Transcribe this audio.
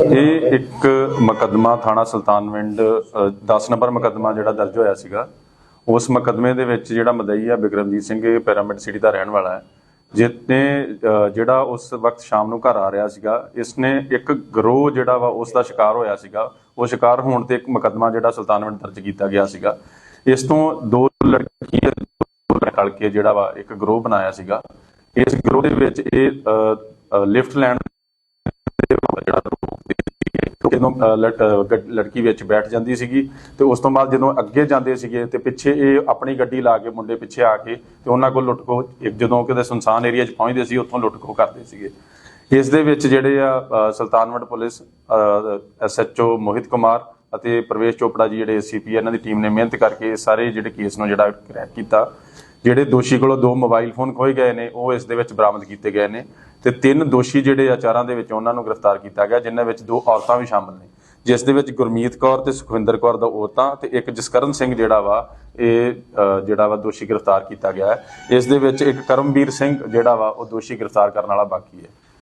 ਇਹ ਇੱਕ ਮੁਕਦਮਾ ਥਾਣਾ ਸੁਲਤਾਨਵਿੰਡ 10 ਨੰਬਰ ਮੁਕੱਦਮਾ ਜਿਹੜਾ ਦਰਜ ਹੋਇਆ ਸੀਗਾ। ਉਸ ਮੁਕੱਦਮੇ ਦੇ ਵਿੱਚ ਜਿਹੜਾ ਮਦਈ ਆ, ਬਿਕਰਮਜੀਤ ਸਿੰਘ, ਇਹ ਪਿਰਾਮਿਡ ਸਿਟੀ ਦਾ ਰਹਿਣ ਵਾਲਾ ਹੈ। ਜਿਸਨੇ ਜਿਹੜਾ ਉਸ ਵਕਤ ਸ਼ਾਮ ਨੂੰ ਘਰ ਆ ਰਿਹਾ ਸੀਗਾ, ਇਸਨੇ ਇੱਕ ਗਰੋਹ ਜਿਹੜਾ ਵਾ, ਉਸ ਦਾ ਸ਼ਿਕਾਰ ਹੋਇਆ ਸੀਗਾ। ਉਹ ਸ਼ਿਕਾਰ ਹੋਣ ਤੇ ਇੱਕ ਮੁਕੱਦਮਾ ਜਿਹੜਾ ਸੁਲਤਾਨਵਿੰਡ ਦਰਜ ਕੀਤਾ ਗਿਆ ਸੀਗਾ। ਇਸ ਤੋਂ ਦੋ ਲੜਕੀਆਂ ਰਲ ਕੇ ਜਿਹੜਾ ਵਾ, ਇੱਕ ਗਰੋਹ ਬਣਾਇਆ ਸੀਗਾ। ਇਸ ਗਰੋਹ ਦੇ ਵਿੱਚ ਇਹ ਲਿਫਟ ਲੈਣ ਜਿਹੜਾ ਜਦੋਂ ਲੜਕੀ ਵਿੱਚ ਬੈਠ ਜਾਂਦੀ ਸੀਗੀ ਤੇ ਉਸ ਤੋਂ ਬਾਅਦ ਜਦੋਂ ਅੱਗੇ ਜਾਂਦੇ ਸੀਗੇ ਤੇ ਪਿੱਛੇ ਇਹ ਆਪਣੀ ਗੱਡੀ ਲਾ ਕੇ ਮੁੰਡੇ ਪਿੱਛੇ ਆ ਕੇ ਤੇ ਉਹਨਾਂ ਕੋਲ ਲੁੱਟਖੋ ਜਦੋਂ ਕਿਤੇ ਸੁਨਸਾਨ ਏਰੀਆ 'ਚ ਪਹੁੰਚਦੇ ਸੀ ਉੱਥੋਂ ਲੁੱਟਖੋ ਕਰਦੇ ਸੀਗੇ। ਇਸ ਦੇ ਵਿੱਚ ਜਿਹੜੇ ਆ ਅ, ਸੁਲਤਾਨਵਿੰਡ ਪੁਲਿਸ ਐਸਐਚਓ ਮੋਹਿਤ ਕੁਮਾਰ ਅਤੇ ਪ੍ਰਵੇਸ਼ ਚੋਪੜਾ ਜੀ ਜਿਹੜੇ ਸੀਪੀ ਇਹਨਾਂ ਦੀ ਟੀਮ ਨੇ ਮਿਹਨਤ ਕਰਕੇ ਇਹ ਸਾਰੇ ਜਿਹੜੇ ਕੇਸ ਨੂੰ ਜਿਹੜਾ ਕਰੈਕ ਕੀਤਾ। ਜਿਹੜੇ ਦੋਸ਼ੀ ਕੋਲੋਂ ਦੋ ਮੋਬਾਈਲ ਫੋਨ ਖੋਏ ਗਏ ਨੇ, ਉਹ ਇਸ ਦੇ ਵਿੱਚ ਬਰਾਮਦ ਕੀਤੇ ਗਏ ਨੇ ਤੇ ਤਿੰਨ ਦੋਸ਼ੀ ਜਿਹੜੇ ਆਚਾਰਾਂ ਦੇ ਵਿੱਚ ਉਹਨਾਂ ਨੂੰ ਗ੍ਰਿਫਤਾਰ ਕੀਤਾ ਗਿਆ, ਜਿਨ੍ਹਾਂ ਵਿੱਚ ਦੋ ਔਰਤਾਂ ਵੀ ਸ਼ਾਮਲ ਨੇ। ਜਿਸ ਦੇ ਵਿੱਚ ਗੁਰਮੀਤ ਕੌਰ ਤੇ ਸੁਖਵਿੰਦਰ ਕੌਰ ਦਾ ਔਰਤਾਂ ਤੇ ਇੱਕ ਜਸਕਰਨ ਸਿੰਘ ਜਿਹੜਾ ਵਾ, ਇਹ ਜਿਹੜਾ ਵਾ ਦੋਸ਼ੀ ਗ੍ਰਿਫਤਾਰ ਕੀਤਾ ਗਿਆ ਹੈ। ਇਸ ਦੇ ਵਿੱਚ ਇੱਕ ਕਰਮਵੀਰ ਸਿੰਘ ਜਿਹੜਾ ਵਾ, ਉਹ ਦੋਸ਼ੀ ਗ੍ਰਿਫਤਾਰ ਕਰਨ ਵਾਲਾ ਬਾਕੀ ਹੈ।